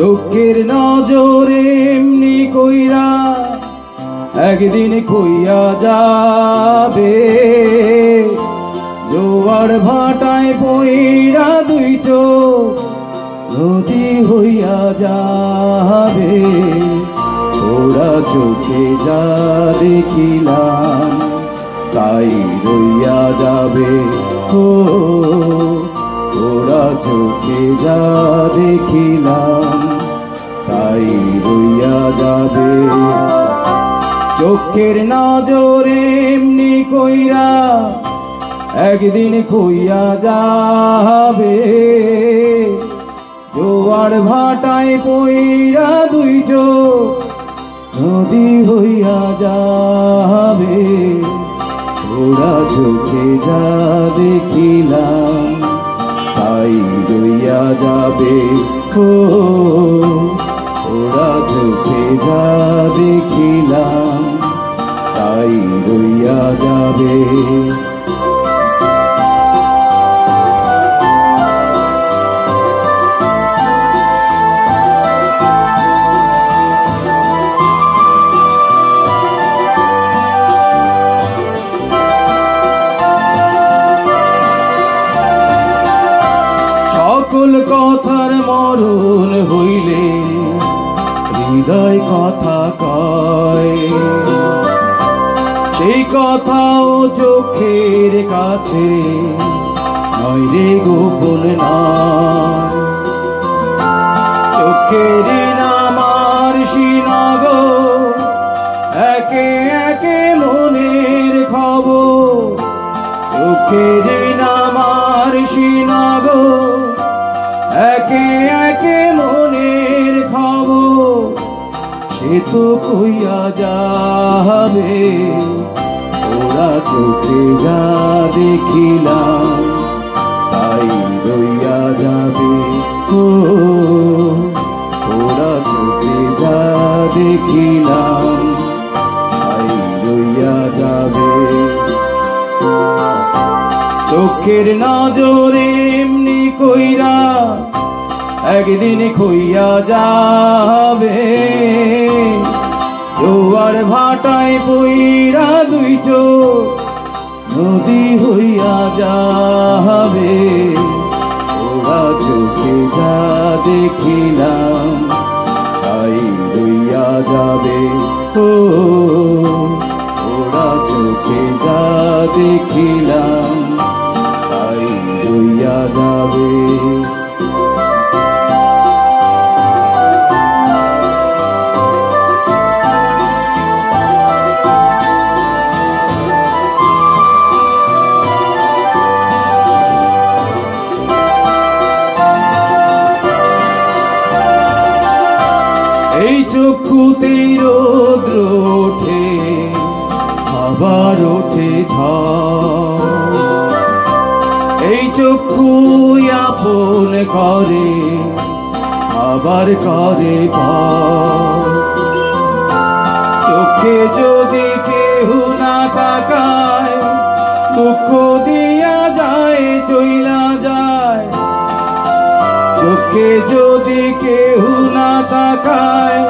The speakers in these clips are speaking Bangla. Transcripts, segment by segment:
চোখের নজর এমনি কইরা একদিন কইয়া যাবে। জোয়ার ভাটায় পইরা দুই চোখ নদী হইয়া যাবে। ওরা চোখে যা দেখিলাম, তাই রইয়া যাবে। ও ওরা চোখে যা দেখিলাম তাই রইয়া যাবে। চোখের নজরে এমনি কইরা একদিন খুইয়া যাবে। জোয়ার ভাটায় পইরা দুই চোখ নদী হইয়া যাবে। ওরা চোখে যা দেখিলাম, তাই রইয়া যাবে। ও চোখে যা দেখিলাম তাই রইয়া যাবে। সকল কথার মরণ হইলে হৃদয় কথা কয়। সেই কথাও চোখের কাছে নয় রে গোপন চোখের নামার সিনাগ একে একে মনের খবর চোখের নামার সিনাগ একে একে মনের খবর সে তো কইয়া যাবে ওরা চোখে যা দেখিলাম, তাই রইয়া যাবে। ও, ওরা চোখে যা দেখিলাম, তাই রইয়া যাবে। চোখের নজরে এমনি কইরা একদিন খুইয়া যাবে। জোয়ার ভাটায় পইরা দুই চোখ নদী হইয়া যাবে। ওরা চোখে যা দেখিলাম, তাই রইয়া যাবে। ও ওরা চোখে যা দেখিলাম এই চক্ষুতেই রৌদ্র ওঠে, আবার ওঠে এই চক্ষু আপন করে, আবার করে চোখে যদি কেহ না তাকায় চোখে যদি কেহ না তাকায়,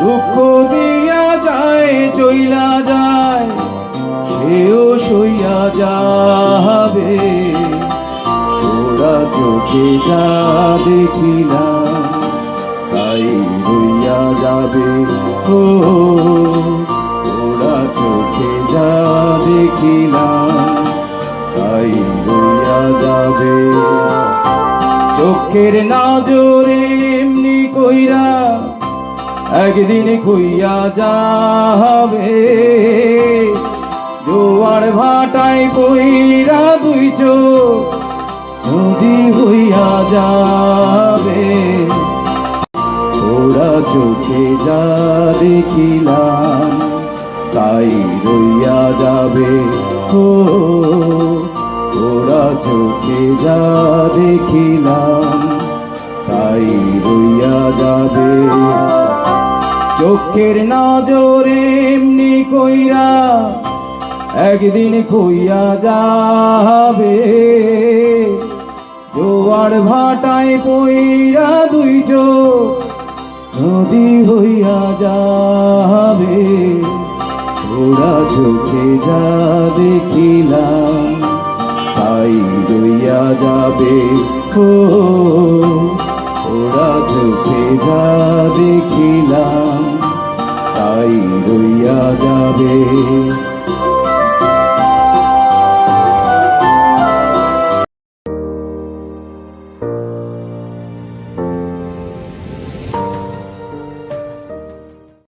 দুঃখ দিয়া যায়, চইলা যায়, সেও সইয়া যাবে। ওরা চোখে যা দেখি না, তাই রইয়া যাবে। ও, ওরা চোখে যা দেখিলাম তাই চোখের নজরে এমনি কইরা একদিন খুইয়া যাবে জোয়ার ভাটায় কইরা দুই চোখ নদী হইয়া যাবে। ওরা চোখে যা দেখিলাম, তাই রইয়া যাবে। ও চোখে যা দেখিলাম, তাই রইয়া যাবে। চোখের নজরে এমনি কইরা একদিন কইয়া যাবে। জোয়ার ভাটায় পইরা দুই চোখ নদী হইয়া যাবে। ওরা চোখে যা দেখিলাম তাই রইয়া যাবে। ও ওরা চোখে যা দেখিলাম তাই রইয়া যাবে।